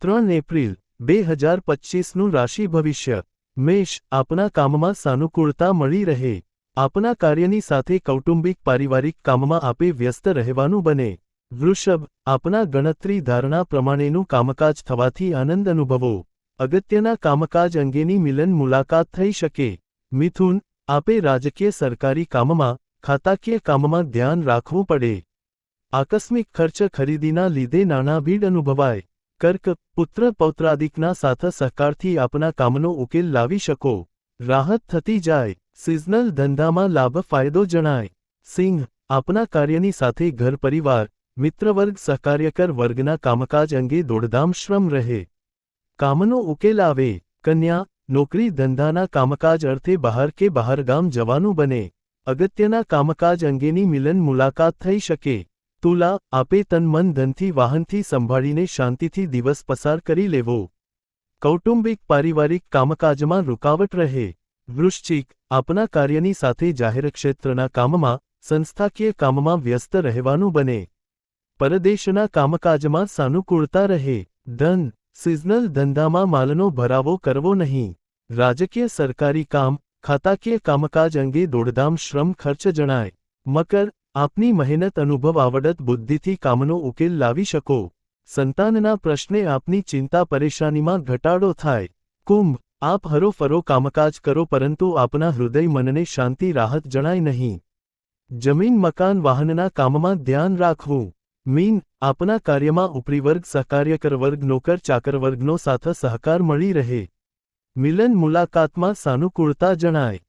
ત્રણ એપ્રિલ, બે હજાર પચીસનું રાશિ ભવિષ્ય. મેષ, આપના કામમાં સાનુકૂળતા મળી રહે. આપના કાર્યની સાથે કૌટુંબિક પારિવારિક કામમાં આપે વ્યસ્ત રહેવાનું બને. વૃષભ, આપના ગણતરી ધારણા પ્રમાણેનું કામકાજ થવાથી આનંદ અનુભવો. અગત્યના કામકાજ અંગેની મિલન મુલાકાત થઈ શકે. મિથુન, આપે રાજકીય સરકારી કામમાં, ખાતાકીય કામમાં ધ્યાન રાખવું પડે. આકસ્મિક ખર્ચ ખરીદીના લીધે નાણાં ભીડ અનુભવાય. કર્ક, પુત્ર, પૌત્રાદિકના સાથ સહકારથી આપના કામનો ઉકેલ લાવી શકો. રાહત થતી જાય. સિઝનલ ધંધામાં લાભ ફાયદો જણાય. સિંહ, આપના કાર્યની સાથે ઘર પરિવાર, મિત્રવર્ગ, સહકાર્યકર વર્ગના કામકાજ અંગે દોડધામ શ્રમ રહે. કામનો ઉકેલ આવે. કન્યા, નોકરી ધંધાના કામકાજ અર્થે બહાર કે બહારગામ જવાનું બને. અગત્યના કામકાજ અંગેની મિલન મુલાકાત થઈ શકે. તુલા, આપે તન મન ધનથી વાહનથી સંભાળીને શાંતિથી દિવસ પસાર કરી લેવો. કૌટુંબિક, પારિવારિક કામકાજમાં રૂકાવટ રહે. વૃશ્ચિક, આપના કાર્યની સાથે જાહેર ક્ષેત્રના કામમાં, સંસ્થાકીય કામમાં વ્યસ્ત રહેવાનું બને. પરદેશના કામકાજમાં સાનુકૂળતા રહે. ધન, સિઝનલ ધંધામાં માલનો ભરાવો કરવો નહીં. રાજકીય સરકારી કામ, ખાતાકીય કામકાજ અંગે દોડધામ શ્રમ ખર્ચ જણાય. મકર આપની મહેનત અનુભવ આવડત બુદ્ધિથી કામનો ઉકેલ લાવી શકો. સંતાનના પ્રશ્ને આપની ચિંતા પરેશાનીમાં ઘટાડો થાય. કુંભ, આપ હરોફરો કામકાજ કરો પરંતુ આપના હૃદય મનને શાંતિ રાહત જણાય નહીં. જમીન, મકાન, વાહનના કામમાં ધ્યાન રાખવું. મીન, આપના કાર્યમાં ઉપરીવર્ગ સહકાર્યકર વર્ગ, નોકર, ચાકર વર્ગનો સાથ સહકાર મળી રહે. મિલન, મુલાકાતમાં સાનુકૂળતા જણાય.